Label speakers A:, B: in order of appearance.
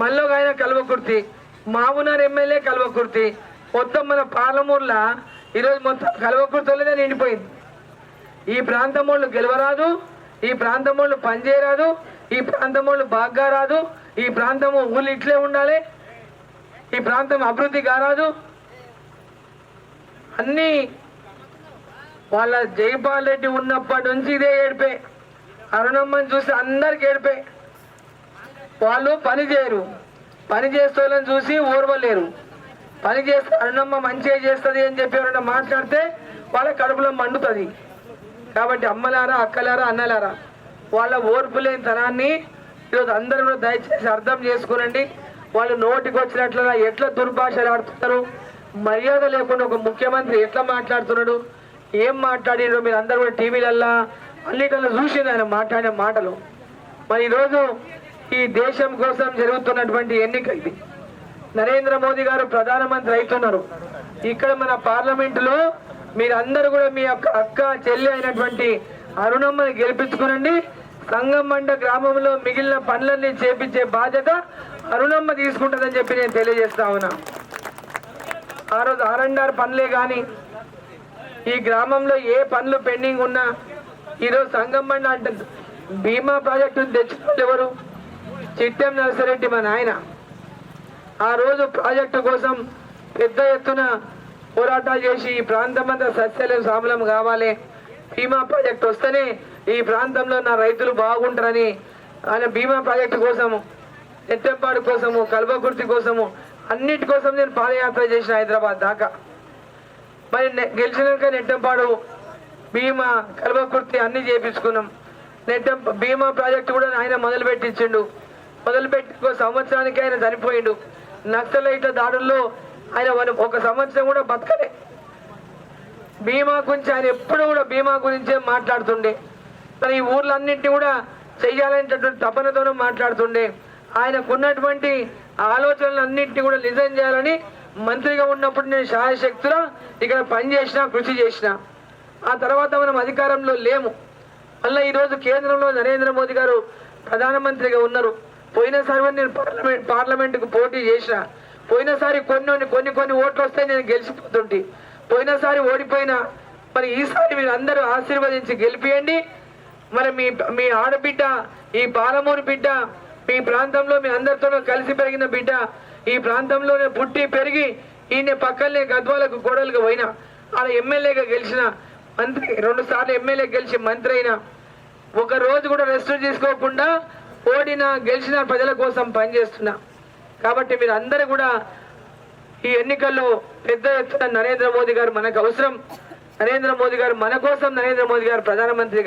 A: మళ్ళీ ఒక ఆయన కల్వకుర్తి మామునార్ ఎమ్మెల్యే కల్వకుర్తి మొత్తం మన పార్లమూరులో ఈరోజు మొత్తం కల్వకుర్తిలోనే నిండిపోయింది. ఈ ప్రాంతం వాళ్ళు గెలవరాదు ఈ ప్రాంతం వాళ్ళు పనిచేయరాదు ఈ ప్రాంతం వాళ్ళు బాగా రాదు ఈ ప్రాంతం ఊళ్ళు ఇట్లే ఉండాలి ఈ ప్రాంతం అభివృద్ధి కారాదు. అన్నీ వాళ్ళ జైపాల్ రెడ్డి ఉన్నప్పటి నుంచి ఇదే ఏడిపే. అరుణమ్మని చూసి అందరికి ఏడిపే. వాళ్ళు పని చేయరు. పని చేస్తోళ్ళని చూసి ఓర్వలేరు పని చేస్తే అరుణమ్మ మంచిగా చేస్తుంది అని చెప్పి ఎవరైనా మాట్లాడితే వాళ్ళ కడుపులో మండుతుంది. కాబట్టి అమ్మలారా అక్కలారా అన్నలారా వాళ్ళ ఓర్పు లేని తనాన్ని ఈరోజు అందరూ కూడా దయచేసి అర్థం చేసుకునండి. వాళ్ళు నోటికి వచ్చినట్లుగా ఎట్లా దుర్భాషలు ఆడుతున్నారు? మర్యాద లేకుండా ఒక ముఖ్యమంత్రి ఎట్లా మాట్లాడుతున్నాడు? ఏం మాట్లాడినో మీరు అందరూ కూడా టీవీలల్లా అన్నిటిలో చూసింది ఆయన మాట్లాడిన మాటలు. మరి ఈరోజు ఈ దేశం కోసం జరుగుతున్నటువంటి ఎన్నిక ఇది. నరేంద్ర మోదీ గారు ప్రధానమంత్రి అవుతున్నారు. ఇక్కడ మన పార్లమెంటులో మీరందరూ కూడా మీ యొక్క అక్క చెల్లి అయినటువంటి అరుణమ్మని గెలిపించుకునండి. సంగమండ గ్రామంలో మిగిలిన పనులన్నీ చేపించే బాధ్యత అరుణమ్మ తీసుకుంటుందని చెప్పి నేను తెలియజేస్తా ఉన్నా. ఆ రోజు ఆర్ఎండ్ఆర్ పనులే కానీ ఈ గ్రామంలో ఏ పనులు పెండింగ్ ఉన్నా ఈరోజు సంగమండ అంటే బీమా ప్రాజెక్టు తెచ్చిన ఎవరు? చిట్టెం నర్సరెడ్డి మా నాయన. ఆ రోజు ప్రాజెక్టు కోసం పెద్ద ఎత్తున పోరాటాలు చేసి ఈ ప్రాంతమంతా సస్యలం సామలం కావాలి. బీమా ప్రాజెక్ట్ వస్తేనే ఈ ప్రాంతంలో నా రైతులు బాగుంటారని ఆయన బీమా ప్రాజెక్టు కోసము ఎట్టెంపాడు కోసము కల్వకుర్తి కోసము అన్నిటి కోసం నేను పాదయాత్ర చేసిన హైదరాబాద్ దాకా. మరి గెలిచినాక నెట్టంపాడు బీమా కల్వకుర్తి అన్ని చేపించుకున్నాం. నెట్టం బీమా ప్రాజెక్టు కూడా ఆయన మొదలు పెట్టించిండు మొదలుపెట్టుకో ఒక సంవత్సరానికి ఆయన చనిపోయిండు. నక్సలైట్ల దాడుల్లో ఆయన వన్- ఒక సంవత్సరం కూడా బతకలే. బీమా గురించి ఆయన ఎప్పుడు కూడా బీమా గురించే మాట్లాడుతుండే. మరి ఈ ఊర్లన్నింటినీ కూడా చెయ్యాలనేటటువంటి తపనతోనూ మాట్లాడుతుండే. ఆయనకున్నటువంటి ఆలోచనలన్నింటినీ కూడా నిజం చేయాలని మంత్రిగా ఉన్నప్పుడు నేను శాయశక్తులా ఇక్కడ పనిచేసిన కృషి చేసిన. ఆ తర్వాత మనం అధికారంలో లేము. మళ్ళీ ఈరోజు కేంద్రంలో నరేంద్ర మోదీ గారు ప్రధానమంత్రిగా ఉన్నారు. పోయినసారి కూడా నేను పార్లమెంట్ పార్లమెంట్కు పోటీ చేసిన. పోయినసారి కొన్ని కొన్ని కొన్ని ఓట్లు వస్తే నేను గెలిచిపోతుంటే. పోయినసారి ఓడిపోయినా. మరి ఈసారి మీరు అందరూ ఆశీర్వదించి గెలిపియండి. మరి మీ మీ ఆడబిడ్డ ఈ పాలమూరు బిడ్డ మీ ప్రాంతంలో మీ అందరితోనూ కలిసి పెరిగిన బిడ్డ ఈ ప్రాంతంలోనే పుట్టి పెరిగి ఈయన పక్కనే గద్వాలకు గోడలకు పోయినా ఆడ ఎమ్మెల్యేగా గెలిచిన మంత్రి రెండు సార్లు ఎమ్మెల్యే గెలిచి మంత్రి అయినా ఒక రోజు కూడా రెస్ట్ తీసుకోకుండా ఓడిన గెలిచిన ప్రజల కోసం పనిచేస్తున్నా. కాబట్టి మీరు అందరూ కూడా ఈ ఎన్నికల్లో పెద్ద ఎత్తున నరేంద్ర మోదీ గారు మనకు అవసరం. నరేంద్ర మోదీ గారు మన కోసం నరేంద్ర మోదీ గారు ప్రధానమంత్రి